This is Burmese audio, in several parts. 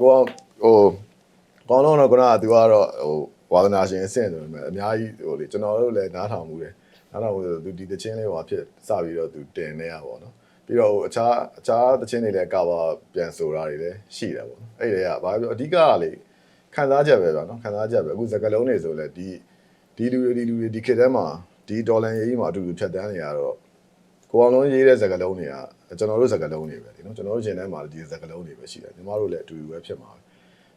ဟိုပါကိုကဟိုကောင်းလုံးတော့ခုနကသူကတော့ဟိုဝါသနာရှင်အဆင့်ဆိုပေမဲ့အများကြီးဟိုလေကျွန်တော်တို့လည်းနားထောင်မှုတယ်နားထောင်မှုဆိုသူဒီတချင်းလေးဟိုဖြစ်စပြီးတော့သူတင်နေရပါတော့ပြီးတော့ဟိုအခြားအခြားတချင်းတွေလည်းကာဘာပြန်ဆိုတာတွေလည်းရှိတယ်ပေါ့နော်အဲ့တွေကဘာပြောအဓိကကလေခံစားချက်ပဲဗျာနော်ခံစားချက်ပဲအခုစကလုံးတွေဆိုလည်းဒီဒီလူတွေဒီလူတွေဒီခေတ်ထဲမှာဒီဒေါ်လာရေးကြီးမှာအတူတူဖြတ်တန်းနေရတော့ ကိုအောင်လုံးရေးတဲ့ဇာတ်ကလုံးတွေကကျွန်တော်တို့ဇာတ်ကလုံးတွေပဲဒီနော်ကျွန်တော်တို့ရှင်ထဲမှာဒီဇာတ်ကလုံးတွေပဲရှိတယ်ညီမတို့လည်းအတူတူပဲဖြစ်မှာပဲ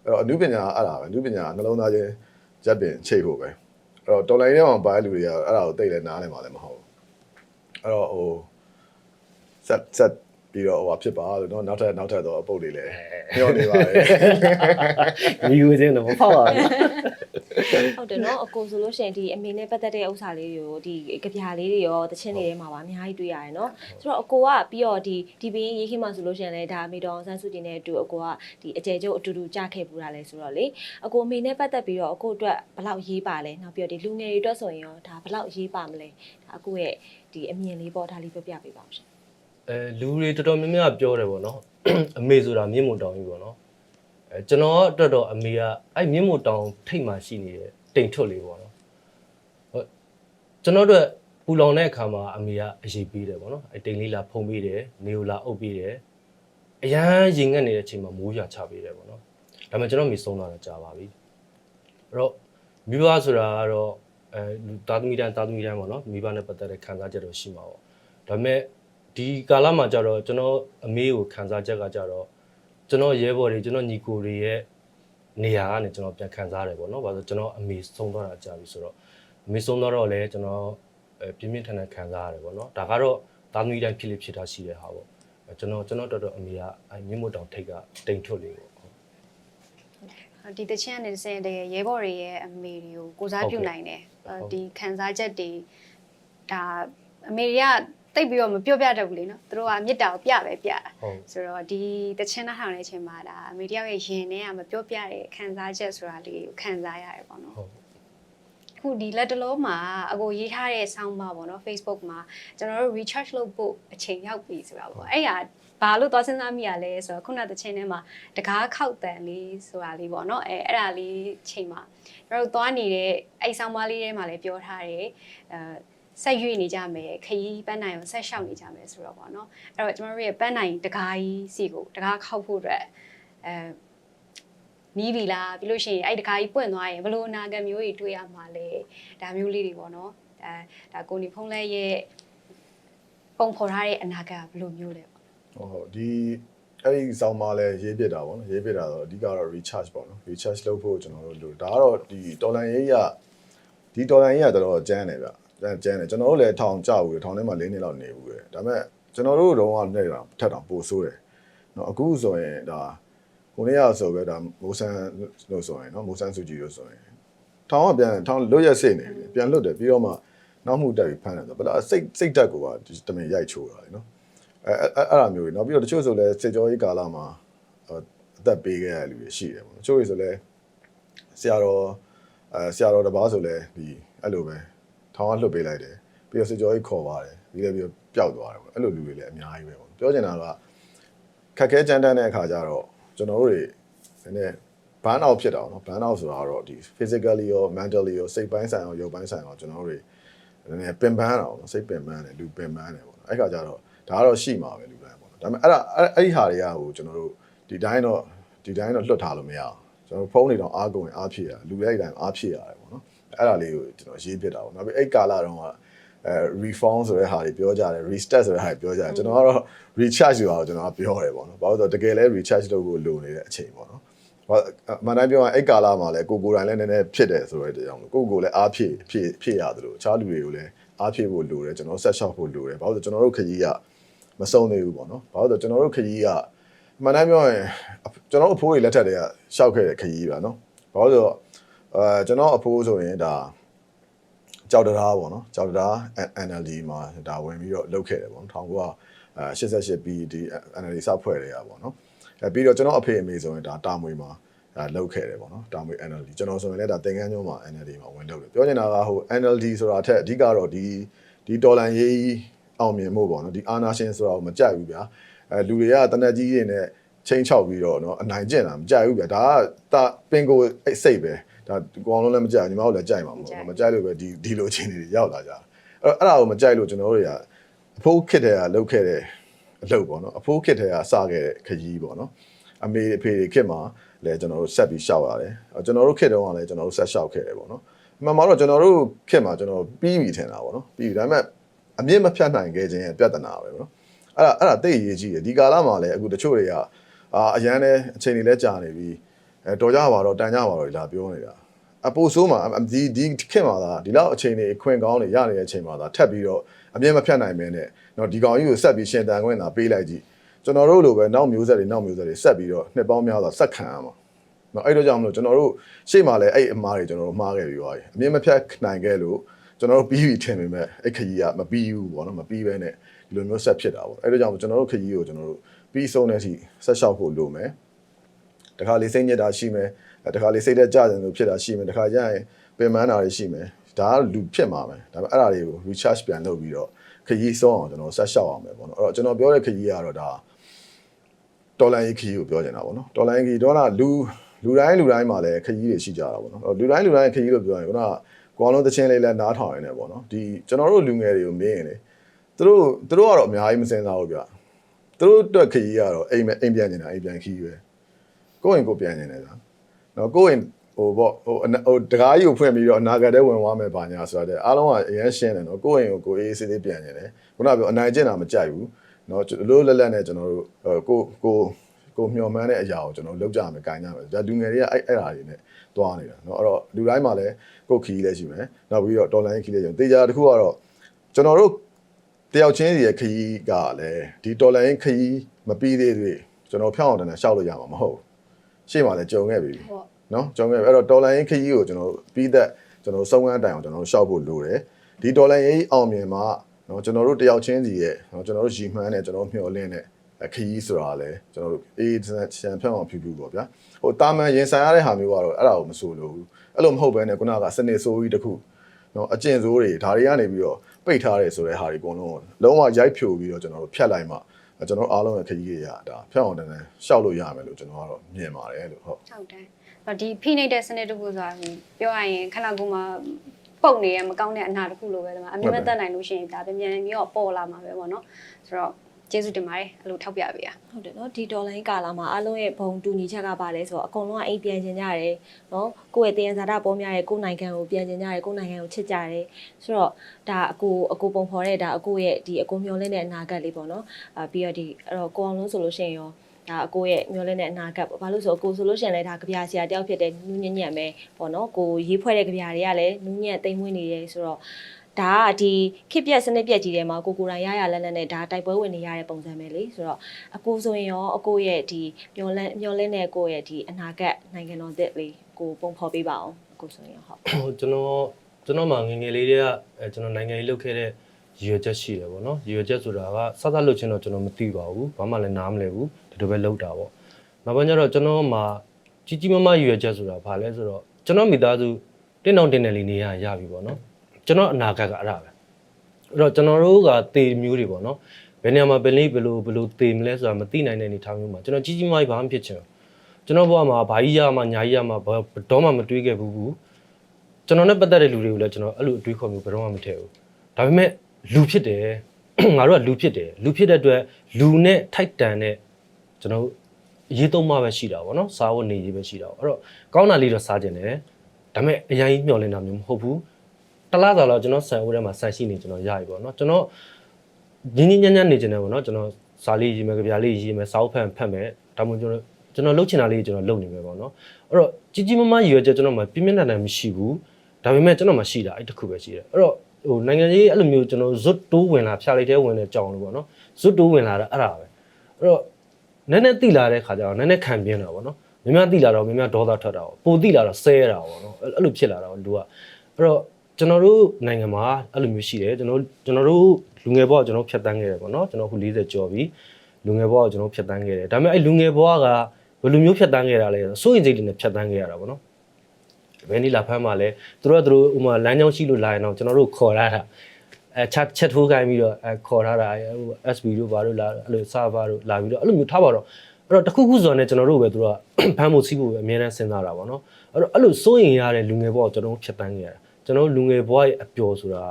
အဲ့တော့အနုပညာအဲ့ဒါပဲအနုပညာနှလုံးသားချင်းရပ်ပင်ချိတ်ဖို့ပဲအဲ့တော့တော်လိုင်းထဲမှာပါတဲ့လူတွေကအဲ့ဒါကိုသိတယ်နားလည်မှာလည်းမဟုတ်ဘူးအဲ့တော့ဟိုဆက်ဆက်ပြီးတော့ဟိုဟာဖြစ်ပါလို့နော်နောက်ထပ်နောက်ထပ်တော့အပုတ်တွေလည်းညောနေပါတယ်ညီကိုချင်းတော့မဖောက်ပါဘူး ဟုတ်တယ်နော်အကိုဆိုလို့ရှိရင်ဒီအမေနဲ့ပတ်သက်တဲ့ဥစ္စာလေးတွေကိုဒီကြပြာလေးတွေရောတချင်းတွေထဲမှာပါအများကြီးတွေ့ရတယ်နော်ဆိုတော့အကိုကပြီးတော့ဒီဒီပင်းရေးခိမှဆိုလို့ရှိရင်လည်းဒါအမေတော်ဆန်းစုကြည်နဲ့အတူအကိုကဒီအကျယ်ကျုပ်အတူတူကြားခဲ့ပူတာလဲဆိုတော့လေအကိုအမေနဲ့ပတ်သက်ပြီးတော့အကိုအတွက်ဘယ်လောက်ရေးပါလဲနောက်ပြီးတော့ဒီလူငယ်တွေအတွက်ဆိုရင်ရောဒါဘယ်လောက်ရေးပါမလဲဒါအကိုရဲ့ဒီအမြင်လေးပေါ့ဒါလေးပြပြပေးပါဦးရှင်အဲလူတွေတော်တော်များများပြောတယ်ပေါ့နော်အမေဆိုတာမြင့်မို့တောင်ကြီးပေါ့နော် အဲကျွန်တော်အတွက်တော့အမေကအဲ့မြင့်မို့တောင်ထိတ်မှရှိနေတဲ့တိမ်ထွတ်လေးပေါ့နော်ဟုတ်ကျွန်တော်တို့ပူလောင်တဲ့အခါမှာအမေကအရေးပေးတယ်ပေါ့နော်အဲ့တိမ်လေးလာဖုံးပေးတယ်နေကိုလာအုပ်ပေးတယ်အရန်ရင်ငတ်နေတဲ့အချိန်မှာမိုးရွာချပေးတယ်ပေါ့နော်ဒါပေမဲ့ကျွန်တော်မိဆုံးလာတော့ကြာပါပြီအဲ့တော့မိဘဆိုတာကတော့အဲလူသားသမီးတိုင်းသားသမီးတိုင်းပေါ့နော်မိဘနဲ့ပတ်သက်တဲ့ခံစားချက်တော့ရှိမှာပေါ့ဒါပေမဲ့ဒီကာလမှာကြတော့ကျွန်တော်အမေကိုခံစားချက်ကကြတော့ ကျွန်တော်ရဲဘော်တွေကျွန်တော်ညီကိုတွေရဲ့နေရာကနေကျွန်တော်ပြန်ခံစားရတယ်ပေါ့နော်။ဘာလို့ကျွန်တော်အမေဆုံးသွားတာကြာပြီဆိုတော့အမေဆုံးသွားတော့လည်းကျွန်တော်အဲပြင်းပြင်းထန်ထန်ခံစားရတယ်ပေါ့နော်။ဒါကတော့သားသမီးတိုင်းဖြစ်လိဖြစ်တာရှိတဲ့ဟာပေါ့။အဲကျွန်တော်ကျွန်တော်တော်တော်အမေကအဲမြင့်မို့တောင်ထိတ်ကတိမ်ထွတ်လေးပေါ့ဟုတ်ဒီတချင်းကနေတစ်ဆင့်တကယ်ရဲဘော်တွေရဲ့အမေတွေကိုကိုစားပြုနိုင်တယ်ဟုတ်ဒီခံစားချက်တွေဒါအမေတွေက တိတ်ပြီးတော့မပြောပြတတ်ဘူးလေနော်သူတို့ကမေတ္တာကိုပြပဲပြတာဟုတ်ဆိုတော့ဒီတချင်းနှထောင်တဲ့အချိန်မှာဒါအမေတယောက်ရဲ့ရင်ထဲကမပြောပြတဲ့ခံစားချက်ဆိုတာလေးကိုခံစားရတယ်ပေါ့နော်ဟုတ်အခုဒီလက်တလုံးမှာအကိုရေးထားတဲ့ sound bar ပေါ့နော် Facebook မှာကျွန်တော်တို့ recharge လုပ်ဖို့အချိန်ရောက်ပြီဆိုတာပေါ့အဲ့ဒါဘာလို့သွားစဉ်းစားမိရလဲဆိုတော့ခုနတချင်းထဲမှာတကားခောက်တန်လေးဆိုတာလေးပေါ့နော်အဲအဲ့ဒါလေးချိန်မှာကျွန်တော်တို့သွားနေတဲ့အဲ့ sound bar လေးထဲမှာလည်းပြောထားတယ်အဲ ဆက်ရွေ့နေကြမယ်ခရီးပန်းနိုင်ကိုဆက်ရှောက်နေကြမယ်ဆိုတော့ပေါ့နော်အဲ့တော့ကျွန်တော်တို့ရဲ့ပန်းနိုင်တကားကြီးစီကိုတကားခောက်ဖို့အတွက်အဲနီးပြီလားပြီးလို့ရှိရင်အဲ့ဒီတခါကြီးပွင့်သွားရင်ဘယ်လိုအနာဂတ်မျိုးတွေတွေ့ရမှာလဲဒါမျိုးလေးတွေပေါ့နော်ဒါဒါကိုနေဖုံးလဲရဲ့ပုံဖော်ထားတဲ့အနာဂတ်ကဘယ်လိုမျိုးလဲပေါ့ဟုတ်ဟုတ်ဒီအဲ့ဒီစောင်းမလဲရေးပြစ်တာပေါ့နော်ရေးပြစ်တာတော့အဓိကတော့ recharge ပေါ့နော် recharge လုပ်ဖို့ကျွန်တော်တို့လိုဒါကတော့ဒီဒေါ်လာရေးရဒီဒေါ်လာရေးရတော်တော်ကျန်းတယ်ဗျ ကျန်းကျန်းတယ်ကျွန်တော်တို့လည်းထောင်ကြဘူးထောင်ထဲမှာ၄နှစ်လောက်နေဘူးပဲဒါပေမဲ့ကျွန်တော်တို့တော့ကလည်းထက်တောင်ပိုဆိုးတယ်နော်အခုဆိုရင်ဒါကိုနေ့ရဆိုပဲဒါမိုးဆန်းလို့ဆိုရင်နော်မိုးဆန်းစုကြည်လို့ဆိုရင်ထောင်ကပြန်ထောင်လွတ်ရက်စိတ်နေတယ်ပြန်လွတ်တယ်ပြီးတော့မှနောက်မှုတက်ပြီးဖမ်းတယ်ဆိုဘယ်လားစိတ်စိတ်တက်ကိုကတမင်ရိုက်ချိုးတာလေနော်အဲအဲ့အဲ့အဲ့လိုမျိုးတွေနောက်ပြီးတော့တချို့ဆိုလဲစေကြောရေးကာလမှာဟိုအသက်ပေးခဲ့ရတဲ့လူတွေရှိတယ်ပေါ့နော်တချို့တွေဆိုလဲဆရာတော်အဲဆရာတော်တစ်ပါးဆိုလဲဒီအဲ့လိုပဲ ထောင်ကလွတ်ပေးလိုက်တယ်ပြီးတော့စေကြောရေးခေါ်ပါတယ်ပြီးလည်းပြီးတော့ပျောက်သွားတယ်ပေါ့အဲ့လိုလူတွေလည်းအများကြီးပဲပေါ့ပြောချင်တာကခက်ခဲကြမ်းတမ်းတဲ့အခါကျတော့ကျွန်တော်တို့တွေနည်းနည်းဘန်းအောင်ဖြစ်တာပေါ့နော်ဘန်းအောင်ဆိုတာကတော့ဒီ physically ရော mentally ရောစိတ်ပိုင်းဆိုင်ရောရုပ်ပိုင်းဆိုင်ရောကျွန်တော်တို့တွေနည်းနည်းပင်ပန်းတာပေါ့နော်စိတ်ပင်ပန်းတယ်လူပင်ပန်းတယ်ပေါ့နော်အဲ့ခါကျတော့ဒါကတော့ရှိမှာပဲလူတိုင်းပေါ့နော်ဒါပေမဲ့အဲ့ဒါအဲ့အဲ့ဒီဟာတွေကဟိုကျွန်တော်တို့ဒီတိုင်းတော့ဒီတိုင်းတော့လွတ်ထားလို့မရအောင်ကျွန်တော်ဖုန်းတွေတော့အားကုန်ရင်အားဖြစ်ရလူလိုက်တိုင်းအားဖြစ်ရတယ်ပေါ့နော် အဲ့ဒါလေးကိုကျွန်တော်ရေးပြတာပေါ့နောက်ပြီးအဲ့ကာလာတော့ကအဲ reform ဆိုတဲ့ဟာတွေပြောကြတယ် restart ဆိုတဲ့ဟာတွေပြောကြတယ်ကျွန်တော်ကတော့ recharge ဆိုတာကိုကျွန်တော်ကပြောတယ်ပေါ့နော်ဘာလို့လဲဆိုတော့တကယ်လဲ recharge လုပ်ဖို့လိုနေတဲ့အချိန်ပေါ့နော်ဘာအမှန်တိုင်းပြောရင်အဲ့ကာလာမှာလဲကိုကိုယ်တိုင်လည်းနည်းနည်းဖြစ်တယ်ဆိုတဲ့ကြောင့်ကိုကိုယ်လည်းအားဖြစ်ဖြစ်ဖြစ်ရတယ်လို့အခြားလူတွေကိုလည်းအားဖြစ်ဖို့လိုတယ်ကျွန်တော်ဆက်ရှောက်ဖို့လိုတယ်ဘာလို့လဲဆိုတော့ကျွန်တော်တို့ခကြီးကမဆုံးသေးဘူးပေါ့နော်။ဘာလို့လဲဆိုတော့ကျွန်တော်တို့ခရီးကအမှန်တမ်းပြောရင်ကျွန်တော်တို့အဖိုးတွေလက်ထက်တည်းကရှောက်ခဲ့တဲ့ခရီးပါနော်။ဘာလို့လဲဆိုတော့ အဲကျွန်တော်အဖိုးဆိုရင်ဒါကြောက်တရားပေါ့နော်။ကြောက်တရား NLD မှာဒါဝင်ပြီးတော့လုပ်ခဲ့တယ်ပေါ့နော်။1988ပြီးဒီ NLD စဖွဲ့တယ်ရပေါ့နော်။အဲပြီးတော့ကျွန်တော်အဖေအမေဆိုရင်ဒါတာမွေမှာဒါလုပ်ခဲ့တယ်ပေါ့နော်။တာမွေ NLD ကျွန်တော်ဆိုရင်လည်းဒါသင်္ကန်းကျွန်းမှာ NLD မှာဝင်လုပ်တယ်။ပြောချင်တာကဟို NLD ဆိုတာအထက်အဓိကတော့ဒီဒီတော်လန်ရေး အောင်မြင်မှုပေါ့နော်ဒီအာနာရှင်ဆိုတာကိုမကြိုက်ဘူးဗျာအဲလူတွေကတနက်ကြီးတွေနဲ့ ချိန်ချောက်ပြီးတော့เนาะအနိုင်ကျင့်တာမကြိုက်ဘူးဗျာဒါကတာပင်ကိုအိတ်စိတ်ပဲ ဒါကောင်လုံးလည်းမကြိုက်ညီမတို့လည်းကြိုက်မှာမဟုတ်ဘူးမကြိုက်လို့ပဲဒီဒီလိုချင်းတွေရောက်လာကြအဲ့တော့အဲ့ဒါကိုမကြိုက်လို့ကျွန်တော်တို့တွေကအဖိုးခစ်တဲ့ကလှုပ်ခဲ့တဲ့အလုပ်ပေါ့နော်အဖိုးခစ်တဲ့ကစခဲ့တဲ့ခရီးပေါ့နော်အမေအဖေတွေခစ်မှာလည်းကျွန်တော်တို့ဆက်ပြီးရှောက်ရတယ်ကျွန်တော်တို့ခစ်တုန်းကလည်းကျွန်တော်တို့ဆက်ရှောက်ခဲ့တယ်ပေါ့နော်မှန်မှာတော့ကျွန်တော်တို့ခစ်မှာကျွန်တော်ပြီးပြီထင်တာပေါ့နော်ပြီးပြီဒါပေမဲ့အမြင့်မဖြတ်နိုင်ခဲ့ခြင်းရဲ့ပြဿနာပဲပေါ့နော်အဲ့ဒါအဲ့ဒါတိတ်အရေးကြီးတယ်ဒီကာလမှာလည်းအခုတချို့တွေကအာအရန်နဲ့အချိန်တွေလည်းကြာနေပြီ အဲတော်ကြပါတော့တန်ကြပါတော့လာပြောနေတာအပိုဆိုးမှာအဒီဒီခင်မှာသာဒီလောက်အချိန်တွေခွင်ကောင်းတွေရနေတဲ့အချိန်မှာသာထပ်ပြီးတော့အမြင့်မဖြတ်နိုင်မင်းနဲ့တော့ဒီကောင်ကြီးကိုဆက်ပြီးရှင်တန်ခွင့်သာပေးလိုက်ကြည့်ကျွန်တော်တို့လိုပဲနောက်မျိုးဆက်တွေနောက်မျိုးဆက်တွေဆက်ပြီးတော့နှစ်ပေါင်းများစွာဆက်ခံရမှာနော်အဲ့တော့ကြောင့်မလို့ကျွန်တော်တို့ရှေ့မှာလည်းအဲ့အမားတွေကျွန်တော်တို့မှားခဲ့ပြီးသွားပြီအမြင့်မဖြတ်နိုင်ခဲ့လို့ကျွန်တော်တို့ပြီးပြီထင်ပေမဲ့အဲ့ခကြီးကမပြီးဘူးပေါ့နော်မပြီးဘဲနဲ့ဒီလိုမျိုးဆက်ဖြစ်တာပေါ့အဲ့တော့ကြောင့်ကျွန်တော်တို့ခကြီးကိုကျွန်တော်တို့ပြီးဆုံးတဲ့အထိဆက်လျှောက်ဖို့လိုမယ် တခါလေးစိတ်ညစ်တာရှိမယ်တခါလေးစိတ်သက်ကြတယ်လို့ဖြစ်တာရှိမယ်တခါကျရင်ပင်ပန်းတာတွေရှိမယ်ဒါကလူဖြစ်မှာပဲဒါပေမဲ့အဲ့ဒါတွေကို recharge ပြန်လုပ်ပြီးတော့ခရီးဆုံးအောင်ကျွန်တော်ဆက်လျှောက်အောင်ပဲပေါ့နော်အဲ့တော့ကျွန်တော်ပြောတဲ့ခရီးကတော့ဒါတော်လိုင်းခရီးကိုပြောချင်တာပေါ့နော်တော်လိုင်းခရီးတော့ကလူလူတိုင်းလူတိုင်းမှာလည်းခရီးတွေရှိကြတာပေါ့နော်အဲ့တော့လူတိုင်းလူတိုင်းခရီးလို့ပြောရင်ခုနကကောလုံးတချင်းလေးလည်းနားထောင်ရနေပေါ့နော်ဒီကျွန်တော်တို့လူငယ်တွေကိုမေးရင်လေသူတို့သူတို့ကတော့အများကြီးမစင်စားဘူးဗျသူတို့အတွက်ခရီးကတော့အိမ်အိမ်ပြန်နေတာအိမ်ပြန်ခရီးပဲ ကိုယ့်ရင်ကိုယ်ပြန်နေတယ်ဆိုတာနော်ကိုယ့်ရင်ဟိုပေါ့ဟိုအနာဟိုတကားကြီးကိုဖွင့်ပြီးတော့အနာဂတ်ထဲဝင်သွားမယ်ဘာညာဆိုတာတဲ့အားလုံးကအရင်ရှင်းတယ်နော်ကိုယ့်ရင်ကိုကိုယ်အေးအေးဆေးဆေးပြန်နေတယ်ခုနကပြောအနိုင်ကျင့်တာမကြိုက်ဘူးနော်လို့လက်လက်နဲ့ကျွန်တော်တို့ဟိုကိုကိုကိုမျှော်မှန်းတဲ့အရာကိုကျွန်တော်လုပ်ကြမယ်၊ကိုင်ကြမယ်။ဒါလူငယ်တွေကအဲ့အဲ့အရာတွေနဲ့တွားနေတာเนาะအဲ့တော့လူတိုင်းမှာလည်းကိုယ်ခီးလည်းရှိမယ်။နောက်ပြီးတော့တော်လိုင်းခီးလည်းရှိမယ်။တေချာတစ်ခုကတော့ကျွန်တော်တို့တယောက်ချင်းစီရဲ့ခီးကလည်းဒီတော်လိုင်းခီးမပြီးသေးသေးကျွန်တော်ဖြောင်းအောင်တန်းရှောက်လို့ရမှာမဟုတ်ဘူး။ ရှေ့မှာလည်းကြုံခဲ့ပြီ။ဟုတ်နော်ကျွန်တော်အဲ့တော့ဒေါ်လာရင်းခကြီးကိုကျွန်တော်ပြီးသက်ကျွန်တော်စုံစမ်းတိုင်အောင်ကျွန်တော်ရှောက်ဖို့လိုတယ်ဒီဒေါ်လာရင်းအောင်မြင်မှာနော်ကျွန်တော်တို့တယောက်ချင်းစီရဲ့နော်ကျွန်တော်တို့ရည်မှန်းတဲ့ကျွန်တော်မျှော်လင့်တဲ့ခကြီးဆိုတာလဲကျွန်တော်တို့အေးချန်ဖြောင်းအောင်ဖြူဖြူပေါ့ဗျာဟိုတာမန်ရင်ဆိုင်ရတဲ့ဟာမျိုးကတော့အဲ့ဒါကိုမဆိုလို့ဘူးအဲ့လိုမဟုတ်ဘဲနဲ့ခုနကစနစ်ဆိုးကြီးတစ်ခုနော်အကျင့်ဆိုးတွေဒါတွေကနေပြီးတော့ပိတ်ထားတယ်ဆိုတဲ့ဟာတွေအကုန်လုံးလုံးဝရိုက်ဖြိုပြီးတော့ကျွန်တော်တို့ဖြတ်လိုက်မှ ကျွန်တော်အားလုံးရဲ့ခကြီးတွေရဒါဖြောင်းအောင်တန်းတန်းရှောက်လို့ရမယ်လို့ကျွန်တော်ကတော့မြင်ပါတယ်လို့ဟုတ်ဟုတ်တယ်။အော်ဒီဖိနှိပ်တဲ့စနစ်တစ်ခုဆိုတာပြောရရင်ခဏကူမှာပုတ်နေရမကောင်းတဲ့အနာတစ်ခုလိုပဲဒီမှာအမြင်မသက်နိုင်လို့ရှိရင်ဒါပြန်ပြန်ပြီးတော့ပေါ်လာမှာပဲပေါ့နော်။ဆိုတော့ ကျေးဇူးတင်ပါတယ်အဲ့လိုထောက်ပြပေးရ။ဟုတ်တယ်နော်ဒီဒေါ်လာရင်းကာလာမှာအားလုံးရဲ့ဘုံတူညီချက်ကပါလဲဆိုတော့အကုန်လုံးကအိမ်ပြန်ကျင်ကြတယ်နော်ကိုယ့်ရဲ့တရားဇာတာပေါ်များတဲ့ကိုယ်နိုင်ငံကိုပြန်ကျင်ကြတယ်ကိုယ်နိုင်ငံကိုချစ်ကြတယ်ဆိုတော့ဒါအကိုအကိုပုံဖော်တဲ့ဒါအကိုရဲ့ဒီအကိုမျောလင်းတဲ့အနာဂတ်လေးပေါ့နော်အာပြီးတော့ဒီအဲ့တော့ကိုအောင်လုံးဆိုလို့ရှိရင်ရောဒါအကိုရဲ့မျောလင်းတဲ့အနာဂတ်ပေါ့ဘာလို့ဆိုအကိုဆိုလို့ရှိရင်လည်းဒါကြပြဆရာတယောက်ဖြစ်တဲ့နူးညံ့ညံ့ပဲပေါ့နော်ကိုရေးဖွဲ့တဲ့ကြပြတွေကလည်းနူးညံ့တိမ်မွေးနေတယ်ဆိုတော့ ဒါကဒီခစ်ပြက်စနစ်ပြက်ကြီးထဲမှာကိုကိုယ်တိုင်ရရလက်လက်နဲ့ဒါတိုက်ပွဲဝင်နေရတဲ့ပုံစံပဲလေဆိုတော့အကိုဆိုရင်ရောအကိုရဲ့ဒီမျောလန်းမျောလင်းတဲ့ကိုယ့်ရဲ့ဒီအနာဂတ်နိုင်ငံတော်သစ်လေးကိုပုံဖော်ပေးပါအောင်အကိုဆိုရင်ဟုတ်ဟိုကျွန်တော်ကျွန်တော်မှငယ်ငယ်လေးတည်းကအဲကျွန်တော်နိုင်ငံရေးလုပ်ခဲ့တဲ့ရည်ရွယ်ချက်ရှိတယ်ပေါ့နော်ရည်ရွယ်ချက်ဆိုတာကစသလုပ်ချင်းတော့ကျွန်တော်မသိပါဘူးဘာမှလည်းနားမလည်ဘူးဒီလိုပဲလုပ်တာပေါ့နောက်ပိုင်းကျတော့ကျွန်တော်မှကြီးကြီးမားမားရည်ရွယ်ချက်ဆိုတာဘာလဲဆိုတော့ကျွန်တော်မိသားစုတင်းတောင်တင်းတယ်လေးနေရရပြီပေါ့နော် ကျွန်တော်အနာဂတ်ကအဲ့ဒါပဲအဲ့တော့ကျွန်တော်တို့ကတေမျိုးတွေပေါ့နော်ဘယ်နေရာမှာဘယ်လေးဘယ်လိုဘယ်လိုတေမလဲဆိုတာမသိနိုင်တဲ့အနေအထားမျိုးမှာကျွန်တော်ကြီးကြီးမားမားဘာမှဖြစ်ချင်ဘူးကျွန်တော်ဘဝမှာဘာကြီးရမှာညာကြီးရမှာဘာတော့မှမတွေးခဲ့ဘူးဘူးကျွန်တော်နဲ့ပတ်သက်တဲ့လူတွေကိုလည်းကျွန်တော်အဲ့လိုအတွေးခေါ်မျိုးဘယ်တော့မှမထည့်ဘူးဒါပေမဲ့လူဖြစ်တယ်ငါတို့ကလူဖြစ်တယ်လူဖြစ်တဲ့အတွက်လူနဲ့ထိုက်တန်တဲ့ကျွန်တော်အရေးသုံးမှပဲရှိတာပေါ့နော်စားဖို့နေရေးပဲရှိတာပေါ့အဲ့တော့ကောင်းတာလေးတော့စားကြတယ်ဒါပေမဲ့အရင်ကြီးမျှော်လင့်တာမျိုးမဟုတ်ဘူး တစ်လားစာလောက်ကျွန်တော်ဆန်ဦးထဲမှာဆန်ရှိနေကျွန်တော်ရပြီပေါ့နော်ကျွန်တော်ညင်းညင်းညမ်းညမ်းနေကြတယ်ပေါ့နော်ကျွန်တော်စာလေးရေးမယ်ကြပြားလေးရေးမယ်စာအုပ်ဖတ်ဖတ်မယ်ဒါမှမဟုတ်ကျွန်တော်ကျွန်တော်လုပ်ချင်တာလေးကျွန်တော်လုပ်နေမယ်ပေါ့နော်အဲ့တော့ကြီးကြီးမားမားရည်ရွယ်ချက်ကျွန်တော်မှပြင်းပြင်းထန်ထန်မရှိဘူးဒါပေမဲ့ကျွန်တော်မှရှိတာအဲ့တစ်ခုပဲရှိတယ်အဲ့တော့ဟိုနိုင်ငံကြီးအဲ့လိုမျိုးကျွန်တော်ဇွတ်တိုးဝင်လာဖြာလိုက်တဲ့ဝင်တဲ့ကြောင်လို့ပေါ့နော်ဇွတ်တိုးဝင်လာတာအဲ့ဒါပဲအဲ့တော့နည်းနည်းတိလာတဲ့ခါကျတော့နည်းနည်းခံပြင်းတာပေါ့နော်များများတိလာတော့များများဒေါသထွက်တာပေါ့ပိုတိလာတော့ဆဲတာပေါ့နော်အဲ့အဲ့လိုဖြစ်လာတာပေါ့လူကအဲ့တော့ ကျွန်တော်တို့နိုင်ငံမှာအဲ့လိုမျိုးရှိတယ်ကျွန်တော်ကျွန်တော်တို့လူငယ်ဘဝကျွန်တော်ဖြတ်တန်းခဲ့တယ်ပေါ့နော်ကျွန်တော်ခု40ကျော်ပြီလူငယ်ဘဝကိုကျွန်တော်ဖြတ်တန်းခဲ့တယ်ဒါပေမဲ့အဲ့လူငယ်ဘဝကဘယ်လိုမျိုးဖြတ်တန်းခဲ့တာလဲဆိုတော့စိုးရင်စိတ်တွေနဲ့ဖြတ်တန်းခဲ့ရတာပေါ့နော်ဘယ်နည်းလာဖမ်းမှလဲသူတို့ကသူတို့ဥမာလမ်းကြောင်းရှိလို့လာရင်တော့ကျွန်တော်တို့ခေါ်ရတာအဲချက်ချက်ထိုးခိုင်းပြီးတော့အဲခေါ်ထားတာဟို SB တို့ဘာတို့လာအဲ့လို server တို့လာပြီးတော့အဲ့လိုမျိုးထားပါတော့အဲ့တော့တစ်ခုခုဆိုတော့ねကျွန်တော်တို့ပဲသူတို့ကဖမ်းဖို့စီးဖို့ပဲအများနဲ့စဉ်းစားတာပေါ့နော်အဲ့တော့အဲ့လိုစိုးရင်ရတဲ့လူငယ်ဘဝကိုကျွန်တော်တို့ဖြတ်တန်းခဲ့ရတာ ကျွန်တော်တို့လူငယ်ဘဝရဲ့အပျော်ဆိုတာ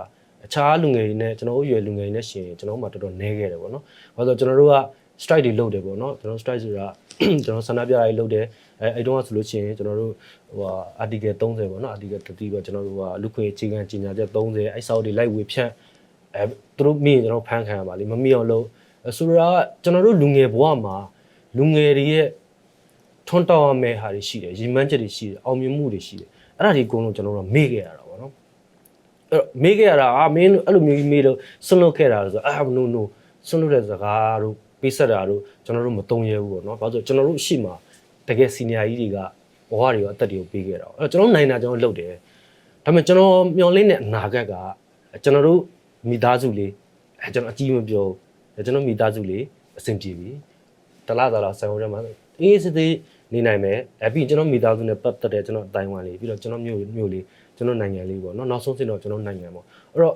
အခြားလူငယ်တွေနဲ့ကျွန်တော်တို့ရွယ်လူငယ်တွေနဲ့ရှင်ကျွန်တော်တို့မှတော်တော်နဲခဲ့တယ်ပေါ့နော်ဘာလို့လဲဆိုတော့ကျွန်တော်တို့က strike တွေလုပ်တယ်ပေါ့နော်ကျွန်တော် strike ဆိုတာကျွန်တော်ဆန္ဒပြတာတွေလုပ်တယ်အဲအဲ့တုန်းကဆိုလို့ရှိရင်ကျွန်တော်တို့ဟိုဟာ article 30ပေါ့နော် article 30ပေါ့ကျွန်တော်တို့ကလူခွင့်အခြေခံကြီးညာချက်30အဲ့စာအုပ်တွေလိုက်ဝေဖြန့်အဲသူတို့မိရင်ကျွန်တော်ဖမ်းခံရပါလိမ့်မမိအောင်လို့ဆိုတော့ကကျွန်တော်တို့လူငယ်ဘဝမှာလူငယ်တွေရဲ့ထွန်းတောင်းရမယ့်ဟာတွေရှိတယ်ရီမန်းချက်တွေရှိတယ်အောင်မြင်မှုတွေရှိတယ်အဲ့ဒါဒီအကုန်လုံးကျွန်တော်တို့ကမေ့ခဲ့ရတာပေါ့နော်အဲ့ တော့မေ့ခဲ့ရတာအာမင်းအဲ့လိုမျိုးကြီးမေ့လို့ဆွန့်လွတ်ခဲ့တာလို့ဆိုအာ no no ဆွန့်လွတ်တဲ့စကားတို့ပေးဆက်တာတို့ကျွန်တော်တို့မတုံ့ရဲဘူးပေါ့နော်ဘာလို့ဆိုကျွန်တော်တို့ရှိမှတကယ်စီနီယာကြီးတွေကဘဝတွေရောအသက်တွေကိုပေးခဲ့တာအဲ့တော့ကျွန်တော်နိုင်တာကျွန်တော်လုပ်တယ်ဒါပေမဲ့ကျွန်တော်မျောလင်းတဲ့အနာဂတ်ကကျွန်တော်တို့မိသားစုလေးအဲကျွန်တော်အကြီးမပြောဘူးကျွန်တော်မိသားစုလေးအဆင်ပြေပြီတလားတလားဆံဝဲမှာအေးစစ်သေးနေနိုင်မယ်အပြီးကျွန်တော်မိသားစုနဲ့ပတ်သက်တဲ့ကျွန်တော်အတိုင်းဝိုင်းလေးပြီးတော့ကျွန်တော်မြို့မြို့လေး ကျွန်တော်နိုင်ငံလေးပေါ့နော်နောက်ဆုံးစင်တော့ကျွန်တော်နိုင်ငံပေါ့အဲ့တော့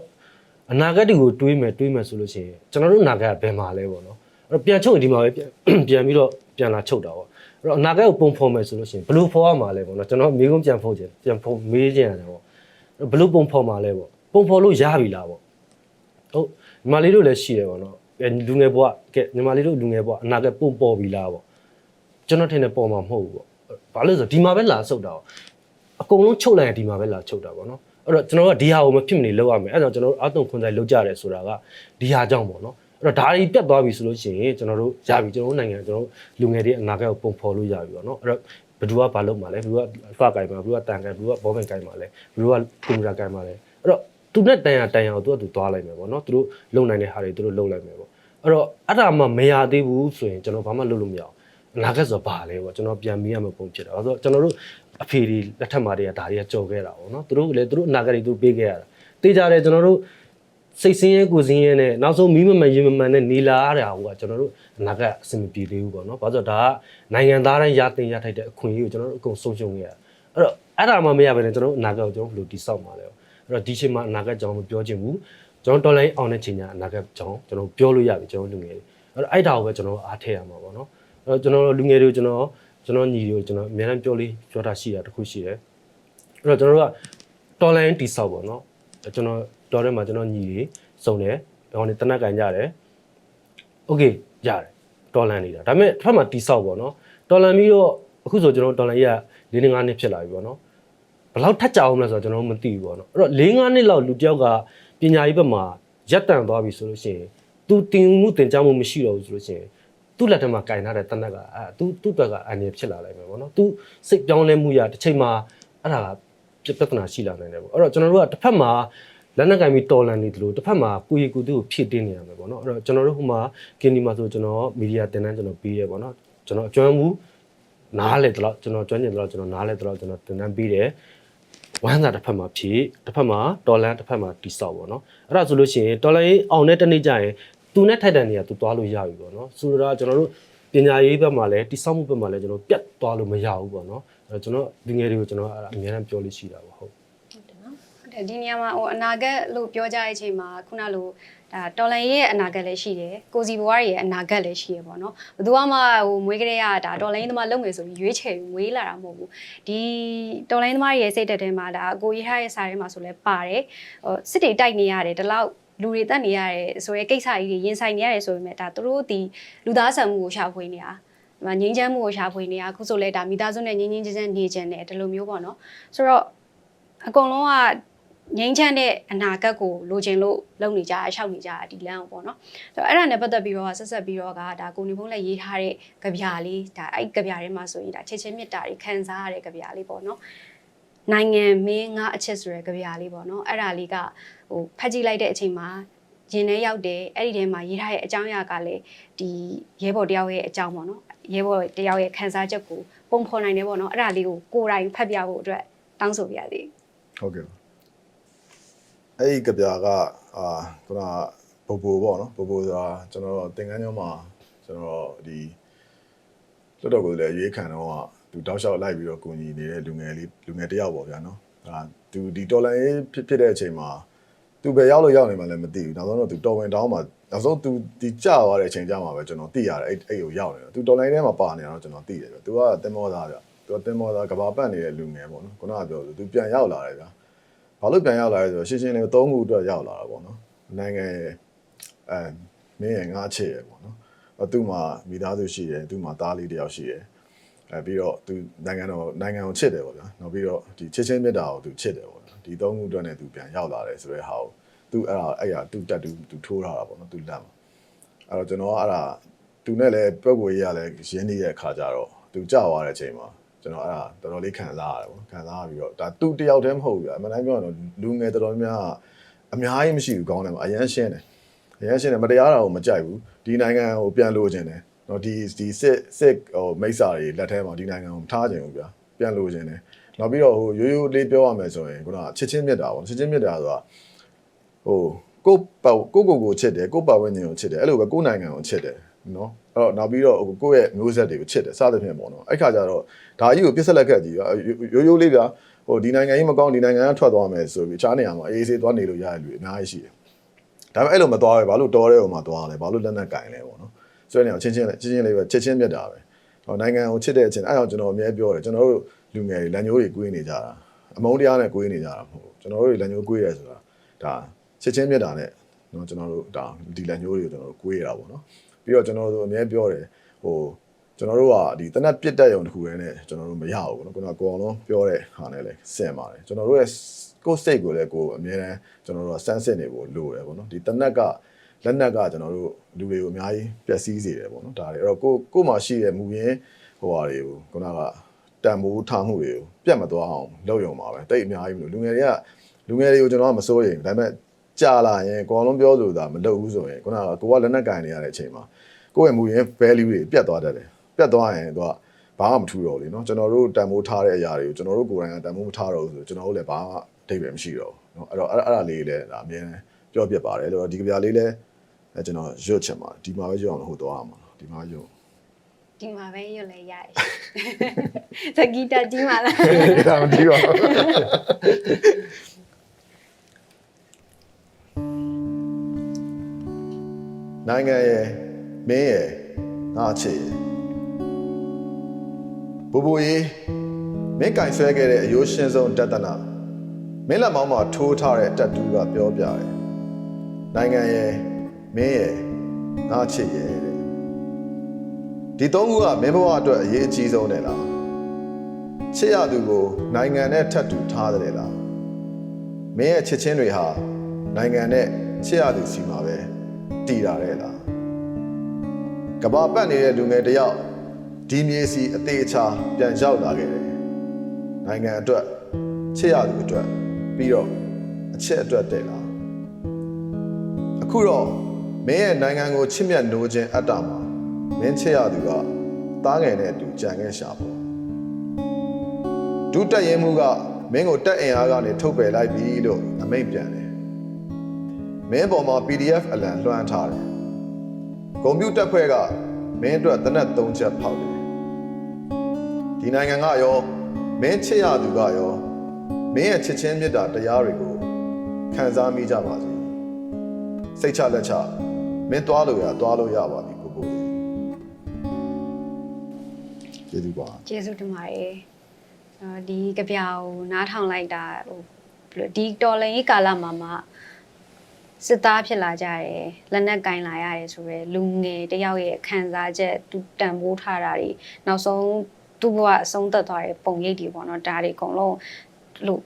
အနာဂတ်တွေကိုတွေးမယ်တွေးမယ်ဆိုလို့ရှိရင်ကျွန်တော်တို့အနာဂတ်ကဘယ်မှာလဲပေါ့နော်အဲ့တော့ပြန်ချုပ်ရင်ဒီမှာပဲပြန်ပြန်ပြီးတော့ပြန်လာချုပ်တာပေါ့အဲ့တော့အနာဂတ်ကိုပုံဖော်မယ်ဆိုလို့ရှိရင်ဘယ်လိုဖော်ရမှာလဲပေါ့နော်ကျွန်တော်မိကုန်းပြန်ဖော်ခြင်းပြန်ဖော်မေးခြင်းရတယ်ပေါ့ဘယ်လိုပုံဖော်မှာလဲပေါ့ပုံဖော်လို့ရပြီလားပေါ့ဟုတ်ညီမလေးတို့လည်းရှိတယ်ပေါ့နော်အဲလူငယ်ဘဝကဲညီမလေးတို့လူငယ်ဘဝအနာဂတ်ပုံပေါ်ပြီလားပေါ့ကျွန်တော်ထင်တယ်ပေါ်မှာမဟုတ်ဘူးပေါ့ဘာလို့လဲဆိုတော့ဒီမှာပဲလာဆုတ်တာပေါ့ အကုန်လုံးချုပ်လိုက်ရင်ဒီမှာပဲလာချုပ်တာပေါ့နော်အဲ့တော့ကျွန်တော်တို့ကဒီဟာကိုမဖြစ်မနေလုပ်ရမယ်အဲ့တော့ကျွန်တော်တို့အတုံခွန်ဆိုင်လုပ်ကြတယ်ဆိုတာကဒီဟာကြောင့်ပေါ့နော်အဲ့တော့ဒါတွေပြတ်သွားပြီဆိုလို့ရှိရင်ကျွန်တော်တို့ရပြီကျွန်တော်တို့နိုင်ငံကျွန်တော်တို့လူငယ်တွေအနာဂတ်ကိုပုံဖော်လို့ရပြီပေါ့နော်အဲ့တော့ဘယ်သူကဘာလုပ်မှာလဲဘယ်သူကအဖကင်မှာဘယ်သူကတန်ကန်ဘယ်သူကဘောပင်ကင်မှာလဲဘယ်သူကကွန်ပျူတာကင်မှာလဲအဲ့တော့သူနဲ့တန်ရတန်ရအောင်သူကသူသွားလိုက်မယ်ပေါ့နော်သူတို့လုံနိုင်တဲ့ဟာတွေသူတို့လုံလိုက်မယ်ပေါ့အဲ့တော့အဲ့ဒါမှမရသေးဘူးဆိုရင်ကျွန်တော်ဘာမှလုပ်လို့မရအောင်အနာဂတ်ဆိုဘာလဲပေါ့ကျွန်တော်ပြန်ပြီးရမယ့်ပုံဖြစ်တာဆိုတော့ကျွန်တော်တို့ အဖေတွေလက်ထက်မှာတည်းကဒါတွေကကြော်ခဲ့တာပေါ့နော်သူတို့လည်းသူတို့အနာဂတ်တွေသူတို့ပေးခဲ့ရတာတေးကြတယ်ကျွန်တော်တို့စိတ်ဆင်းရဲကိုယ်ဆင်းရဲနဲ့နောက်ဆုံးမီးမမှန်ရင်မမှန်နဲ့နေလာရတာဟိုကကျွန်တော်တို့အနာဂတ်အဆင်မပြေသေးဘူးပေါ့နော်။ဘာလို့ဆိုတော့ဒါကနိုင်ငံသားတိုင်းရတင်ရထိုက်တဲ့အခွင့်အရေးကိုကျွန်တော်တို့အကုန်ဆုံးရှုံးခဲ့ရတာ။အဲ့တော့အဲ့ဒါမှမရဘဲနဲ့ကျွန်တော်တို့အနာဂတ်ကိုကျွန်တော်ဘယ်လိုတည်ဆောက်မှာလဲ။အဲ့တော့ဒီချိန်မှာအနာဂတ်ကြောင်းမပြောချင်ဘူး။ကျွန်တော်တော်လိုင်းအောင်တဲ့ချိန်ညာအနာဂတ်ကြောင်းကျွန်တော်ပြောလို့ရပြီကျွန်တော်လူငယ်တွေ။အဲ့တော့အဲ့ဒါကိုပဲကျွန်တော်အားထည့်ရမှာပေါ့နော်။အဲ့တော့ကျွန်တော်လူငယ်တွေကိုကျွန်တော် ကျွန်တော်ညီတွေကိုကျွန်တော်အများအားပြောလေးပြောတာရှိတာတခုရှိတယ်။အဲ့တော့ကျွန်တော်တို့ကတော်လိုင်းတည်ဆောက်ပေါ့နော်။ကျွန်တော်တော်ထဲမှာကျွန်တော်ညီတွေစုံတယ်။ဟောနေတနက်ကန်ကြတယ်။โอเคရတယ်ဒေါ်လာနေတာဒါပေမဲ့တစ်ဖက်မှာတိဆောက်ပေါ့နော်ဒေါ်လာပြီးတော့အခုဆိုကျွန်တော်ဒေါ်လာကြီးက၄၅နှစ်ဖြစ်လာပြီပေါ့နော်ဘယ်လောက်ထပ်ကြအောင်လဲဆိုတော့ကျွန်တော်မသိဘူးပေါ့နော်အဲ့တော့၄၅နှစ်လောက်လူတစ်ယောက်ကပညာရေးဘက်မှာရက်တန်သွားပြီဆိုလို့ရှိရင် तू တင်မှုတင်ကြမှုမရှိတော့ဘူးဆိုလို့ရှိရင် သူ့လက်ထက်မှာကင်ထားတဲ့တနက်ကအဲ तू သူ့ဘက်ကအန်ရဖြစ်လာလိုက်မယ်ပေါ့နော် तू စိတ်ပြောင်းလဲမှုရတစ်ချိန်မှာအဲ့ဒါကပြဿနာရှိလာနိုင်တယ်ပေါ့အဲ့တော့ကျွန်တော်တို့ကတစ်ဖက်မှာလက်နက်ကင်ပြီးတော်လန်နေတယ်လို့တစ်ဖက်မှာကိုရီကိုသူကိုဖြည့်တင်းနေရမယ်ပေါ့နော်အဲ့တော့ကျွန်တော်တို့ဟိုမှာကင်းဒီမှာဆိုကျွန်တော်မီဒီယာတင်တန်းကျွန်တော်ပြီးရဲပေါ့နော်ကျွန်တော်အကျွမ်းမှုနားလေတော့ကျွန်တော်ကျွမ်းကျင်တော့ကျွန်တော်နားလေတော့ကျွန်တော်တင်တန်းပြီးတယ်ဝမ်းသာတစ်ဖက်မှာဖြည့်တစ်ဖက်မှာတော်လန်တစ်ဖက်မှာတိဆောက်ပေါ့နော်အဲ့ဒါဆိုလို့ရှိရင်တော်လန်ရေးအောင်တဲ့တနေ့ကျရင် သူနဲ့ထိုက်တန်နေရသူသွားလို့ရပြီပေါ့နော်ဆိုတော့ကျွန်တော်တို့ပညာရေးဘက်မှာလည်းတိဆောက်မှုဘက်မှာလည်းကျွန်တော်ပြတ်သွားလို့မရဘူးပေါ့နော်အဲ့တော့ကျွန်တော်ဒီငယ်တွေကိုကျွန်တော်အဲ့ဒါအများအားပြောလို့ရှိတာပေါ့ဟုတ်ဟုတ်တယ်နော်ဟုတ်တယ်ဒီနေရာမှာဟိုအနာဂတ်လို့ပြောကြတဲ့အချိန်မှာခုနလိုဒါတော်လန်ရဲ့အနာဂတ်လည်းရှိတယ်ကိုစီဘွားရဲ့အနာဂတ်လည်းရှိရပေါ့နော်ဘယ်သူမှဟိုမွေးကလေးကဒါတော်လန်သမားလုပ်ငယ်ဆိုပြီးရွေးချယ်ပြီးမွေးလာတာမဟုတ်ဘူးဒီတော်လန်သမားရဲ့စိတ်တက်ထဲမှာဒါအကိုကြီးထားရဲ့စာထဲမှာဆိုလဲပါတယ်ဟိုစစ်တွေတိုက်နေရတယ်ဒီလောက် လူတွေတက်နေရတယ်ဆိုရဲကိစ္စကြီးတွေရင်ဆိုင်နေရတယ်ဆိုပေမဲ့ဒါသူတို့ဒီလူသားဆန်မှုကိုရှာဖွေနေတာဒီမှာငင်းချမ်းမှုကိုရှာဖွေနေတာအခုဆိုလဲဒါမိသားစုနဲ့ငင်းငင်းချင်းချင်းနေချင်တယ်ဒီလိုမျိုးပေါ့နော်ဆိုတော့အကုန်လုံးကငိမ့်ချမ်းတဲ့အနာဂတ်ကိုလိုချင်လို့လုပ်နေကြအရှောက်နေကြတာဒီလမ်းကိုပေါ့နော်ဆိုတော့အဲ့ဒါနဲ့ပတ်သက်ပြီးတော့ဆက်ဆက်ပြီးတော့ကဒါကိုနေဖုံးလည်းရေးထားတဲ့ကြပြလေးဒါအဲ့ကြပြထဲမှာဆိုရင်ဒါချစ်ချင်းမြတ်တာတွေခံစားရတဲ့ကြပြလေးပေါ့နော် နိုင်ငံမင်းငါအချစ်ဆိုတဲ့ကြပြလေးပေါ့နော်အဲ့ဒါလေးကဟိုဖတ်ကြည့်လိုက်တဲ့အချိန်မှာရင်ထဲရောက်တယ်အဲ့ဒီထဲမှာရေးထားတဲ့အကြောင်းအရာကလည်းဒီရဲဘော်တယောက်ရဲ့အကြောင်းပေါ့နော်ရဲဘော်တယောက်ရဲ့ခံစားချက်ကိုပုံဖော်နိုင်တယ်ပေါ့နော်အဲ့ဒါလေးကိုကိုယ်တိုင်ဖတ်ပြဖို့အတွက်တောင်းဆိုပြရသေးတယ်ဟုတ်ကဲ့ပါအဲ့ဒီကဗျာကအာခုနကဘိုဘိုပေါ့နော်ဘိုဘိုဆိုတာကျွန်တော်တို့သင်္ကန်းကျောင်းမှာကျွန်တော်ဒီလွတ်တော်ကိုလည်းရွေးခံတော့ သူတောက်လျှောက်လိုက်ပြီးတော့ကိုညီနေတဲ့လူငယ်လေးလူငယ်တစ်ယောက်ပေါ့ဗျာနော်အာသူဒီတော်လိုင်းရေးဖြစ်ဖြစ်တဲ့အချိန်မှာသူပဲရောက်လို့ရောက်နေမှလည်းမသိဘူးနောက်ဆုံးတော့သူတော်ဝင်တောင်းမှနောက်ဆုံးသူဒီကြာသွားတဲ့အချိန်ကြာမှာပဲကျွန်တော်သိရတယ်အဲ့အဲ့ကိုရောက်နေတယ်သူတော်လိုင်းထဲမှာပါနေတာတော့ကျွန်တော်သိတယ်ဗျသူကတင်မောသားဗျသူကတင်မောသားကဘာပတ်နေတဲ့လူငယ်ပေါ့နော်ခုနကပြောသူသူပြန်ရောက်လာတယ်ဗျဘာလို့ပြန်ရောက်လာလဲဆိုတော့ရှင်းရှင်းလေးသုံးခုအတွက်ရောက်လာတာပေါ့နော်နိုင်ငံရဲ့အဲမင်းရဲ့ငါးချစ်ရဲ့ပေါ့နော်အဲ့သူ့မှာမိသားစုရှိတယ်သူ့မှာသားလေးတစ်ယောက်ရှိတယ် အဲပြီးတော့သူနိုင်ငံတော်နိုင်ငံကိုချစ်တယ်ပေါ့ဗျာနောက်ပြီးတော့ဒီချစ်ချင်းမြတ်တာကိုသူချစ်တယ်ပေါ့ဗျာဒီသုံးခုအတွက်နဲ့သူပြန်ရောက်လာတယ်ဆိုတဲ့ဟာကိုသူအဲ့ဒါအဲ့ဒါသူတက်သူသူထိုးထားတာပေါ့နော်သူလက်မှာအဲ့တော့ကျွန်တော်ကအဲ့ဒါသူနဲ့လည်းပုံကိုရေးရလဲရင်းနေတဲ့အခါကျတော့သူကြောက်သွားတဲ့အချိန်မှာကျွန်တော်အဲ့ဒါတော်တော်လေးခံစားရတယ်ပေါ့ခံစားပြီးတော့ဒါသူတယောက်တည်းမဟုတ်ဘူးဗျာအမှန်တမ်းပြောရင်တော့လူငယ်တော်တော်များများအများကြီးမရှိဘူးကောင်းတယ်မှာအရန်ရှင်းတယ်အရင်ရှင်းတယ်မတရားတာကိုမကြိုက်ဘူးဒီနိုင်ငံကိုပြန်လို့ခြင်းတယ် နော်ဒီဒီစစ်စစ်ဟိုမိစ္ဆာတွေလက်ထဲမှာဒီနိုင်ငံကိုမထားခြင်းဘူးဗျာပြန်လို့ခြင်းတယ်နောက်ပြီးတော့ဟိုရိုးရိုးလေးပြောရမယ်ဆိုရင်ခုနကချစ်ချင်းမြတ်တာပေါ့ချစ်ချင်းမြတ်တာဆိုတာဟိုကိုပေါ့ကိုကိုကိုချစ်တယ်ကိုပတ်ဝန်းကျင်ကိုချစ်တယ်အဲ့လိုပဲကိုနိုင်ငံကိုချစ်တယ်နော်အဲ့တော့နောက်ပြီးတော့ဟိုကိုယ့်ရဲ့မျိုးဆက်တွေကိုချစ်တယ်စသဖြင့်ပေါ့နော်အဲ့ခါကျတော့ဒါကြီးကိုပြစ်ဆက်လက်ကက်ကြီးရိုးရိုးလေးဗျာဟိုဒီနိုင်ငံကြီးမကောင်းဒီနိုင်ငံကထွက်သွားမယ်ဆိုပြီးအခြားနေရာမှာအေးအေးဆေးသွားနေလို့ရတဲ့လူအများကြီးရှိတယ်ဒါပေမဲ့အဲ့လိုမသွားပဲဘာလို့တော်တဲ့ဟိုမှာသွားလဲဘာလို့လက်နက်ကင်လဲပေါ့နော် ဆိုတဲ့နေရာချင်းချင်းလေးချင်းချင်းလေးပဲချစ်ချင်းမြတ်တာပဲဟောနိုင်ငံကိုချစ်တဲ့အချင်းအဲ့အောင်ကျွန်တော်အမြဲပြောတယ်ကျွန်တော်တို့လူငယ်တွေလက်ညိုးတွေကွေးနေကြတာအမုန်းတရားနဲ့ကွေးနေကြတာမဟုတ်ဘူးကျွန်တော်တို့လက်ညိုးကွေးရဲဆိုတာဒါချစ်ချင်းမြတ်တာနဲ့နော်ကျွန်တော်တို့ဒါဒီလက်ညိုးတွေကိုကျွန်တော်တို့ကွေးရတာပေါ့နော်ပြီးတော့ကျွန်တော်တို့အမြဲပြောတယ်ဟိုကျွန်တော်တို့ကဒီတနက်ပြစ်တက်ရုံတစ်ခုတည်းနဲ့ကျွန်တော်တို့မရဘူးပေါ့နော်ခုနကကိုအောင်လုံးပြောတဲ့ဟာနဲ့လည်းဆင်ပါတယ်ကျွန်တော်တို့ရဲ့ကိုယ်စိတ်ကိုလည်းကိုယ်အမြဲတမ်းကျွန်တော်တို့ကစမ်းစစ်နေဖို့လိုတယ်ပေါ့နော်ဒီတနက်က လက်နက်ကကျွန်တော်တို့လူတွေကိုအများကြီးပျက်စီးစေတယ်ပေါ့နော်ဒါတွေအဲ့တော့ကိုကိုမှရှိတဲ့မူရင်းဟိုဟာတွေကိုခုနကတန်ဖိုးထားမှုတွေကိုပြတ်မသွားအောင်လုပ်ရုံပါပဲတိတ်အများကြီးမလို့လူငယ်တွေကလူငယ်တွေကိုကျွန်တော်ကမစိုးရင်ဒါပေမဲ့ကြာလာရင်ကိုအောင်လုံးပြောဆိုတာမလုပ်ဘူးဆိုရင်ခုနကကိုကလက်နက်ကင်နေရတဲ့အချိန်မှာကိုယ့်ရဲ့မူရင်း value တွေပြတ်သွားတတ်တယ်ပြတ်သွားရင်သူကဘာမှမထူတော့လေနော်ကျွန်တော်တို့တန်ဖိုးထားတဲ့အရာတွေကိုကျွန်တော်တို့ကိုယ်တိုင်ကတန်ဖိုးမထားတော့ဘူးဆိုကျွန်တော်တို့လည်းဘာမှအဓိပ္ပာယ်မရှိတော့ဘူးနော်အဲ့တော့အဲ့အဲ့ဒါလေးလည်းဒါအမြဲပြောပြပါတယ်အဲ့တော့ဒီကြပြလေးလည်း အဲကျွန်တော်ရွတ်ချင်ပါတယ်ဒီမှာပဲရွတ်အောင်လို့ဟိုသွားအောင်ပါဒီမှာရွတ်ဒီမှာပဲရွတ်လဲရတယ်သဂီတာကြီးမှာလားဒါမတီးပါနိုင်ငံရဲ့မင်းရဲ့ငါချစ်ရဲ့ဘူဘူကြီးမင်းကင်ဆွဲခဲ့တဲ့အယိုးရှင်းဆုံးတတနာမင်းလက်မောင်းမှာထိုးထားတဲ့တက်တူးကပြောပြတယ်နိုင်ငံရဲ့ မင်းရဲ့ငါချစ်ရဲ့တဲ့ဒီသုံးခုကမင်းဘဝအတွက်အရေးအကြီးဆုံးတယ်လားချစ်ရသူကိုနိုင်ငံနဲ့ထပ်တူထားတယ်လားမင်းရဲ့ချစ်ချင်းတွေဟာနိုင်ငံနဲ့ချစ်ရသူစီမှာပဲတည်တာတဲ့လားကဘာပတ်နေတဲ့လူငယ်တစ်ယောက်ဒီမြေစီအသေးအချာပြန်ရောက်လာခဲ့တယ်နိုင်ငံအတွက်ချစ်ရသူအတွက်ပြီးတော့အချစ်အတွက်တဲ့လားအခုတော့ မင်းရဲ့နိုင်ငံကိုချစ်မြတ်နိုးခြင်းအတ္တမှာမင်းချစ်ရသူကသားငယ်နဲ့အတူကြံခဲ့ရှာပေါ့ဒုတက်ရင်မှုကမင်းကိုတက်အင်အားကနေထုတ်ပယ်လိုက်ပြီလို့အမိန့်ပြန်တယ်။မင်းပေါ်မှာ PDF အလံလွှမ်းထားတယ်။ကွန်ပျူတာဖွဲ့ကမင်းအတွက်တနက်၃ချက်ဖောက်တယ်။ဒီနိုင်ငံကရောမင်းချစ်ရသူကရောမင်းရဲ့ချစ်ချင်းမြတ်တာတရားတွေကိုခံစားမိကြပါစေ။စိတ်ချလက်ချ မင်းသွားလို့ရသွားလို့ရပါပြီကိုကိုကြီး။ကျေးဇူးပါကျေးဇူးတင်ပါတယ်အော်ဒီကြပြောင်နားထောင်လိုက်တာဟိုဘယ်လိုဒီတော်လင်ရေးကာလမှာမှစစ်သားဖြစ်လာကြတယ်လက်နက်ကင်လာရတယ်ဆိုရဲလူငယ်တယောက်ရဲ့ခံစားချက်သူတန်ဖိုးထားတာတွေနောက်ဆုံးသူ့ဘဝအဆုံးသက်သွားတဲ့ပုံရိပ်တွေပေါ့နော်ဒါတွေအကုန်လုံးလို့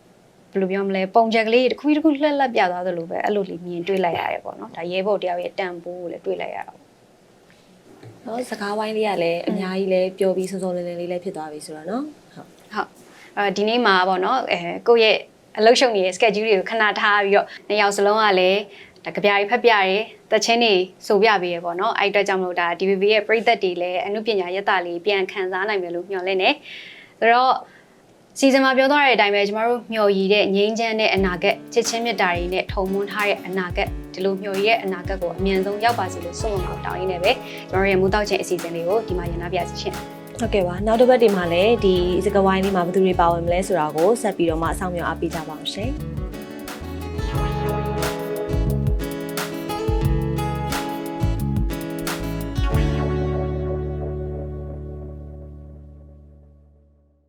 ဘယ်လိုပြောမလဲပုံချက်ကလေးတစ်ခုတစ်ခုလှက်လက်ပြသွားသလိုပဲအဲ့လိုလေးမြင်တွေ့လိုက်ရတယ်ပေါ့နော်ဒါရဲဘော်တယောက်ရဲ့တန်ဖိုးကိုလည်းတွေ့လိုက်ရတာပေါ့နော်စကားဝိုင်းလေးကလည်းအများကြီးလည်းပြောပြီးစုံစုံလင်လင်လေးလည်းဖြစ်သွားပြီဆိုတော့နော်ဟုတ်ဟုတ်အဲဒီနေ့မှာပေါ့နော်အဲကိုယ့်ရဲ့အလုပ်ရှုပ်နေတဲ့ schedule တွေကိုခဏထားပြီးတော့နှစ်ယောက်စလုံးကလည်းဒါကြပြားတွေဖက်ပြတယ်တချင်းတွေဆိုပြပေးရပေါ့နော်အဲ့အတွက်ကြောင့်မလို့ဒါ DVB ရဲ့ပြည်သက်တွေလည်းအမှုပညာရတ္တလေးပြန်ခန်းစားနိုင်မယ်လို့မျှော်လင့်နေဆိုတော့ စီဇန်မှာပြောသွားတဲ့အတိုင်းပဲကျမတို့မျှော်ရည်တဲ့ငြိမ်းချမ်းတဲ့အနာဂတ်ချစ်ချင်းမြတ်တာတွေနဲ့ထုံမွန်းထားတဲ့အနာဂတ်ဒီလိုမျှော်ရည်ရဲ့အနာဂတ်ကိုအမြန်ဆုံးရောက်ပါစေလို့ဆုမွန်အောင်တောင်းရင်းနဲ့ပဲကျမတို့ရဲ့မူတောက်ချင်းအစီအစဉ်လေးကိုဒီမှာရနာပြစီချင်းဟုတ်ကဲ့ပါနောက်တစ်ပတ်ဒီမှာလည်းဒီစကားဝိုင်းလေးမှာဘယ်သူတွေပါဝင်မလဲဆိုတာကိုဆက်ပြီးတော့မှအဆောင်မြောင်အားပေးကြပါအောင်ရှင်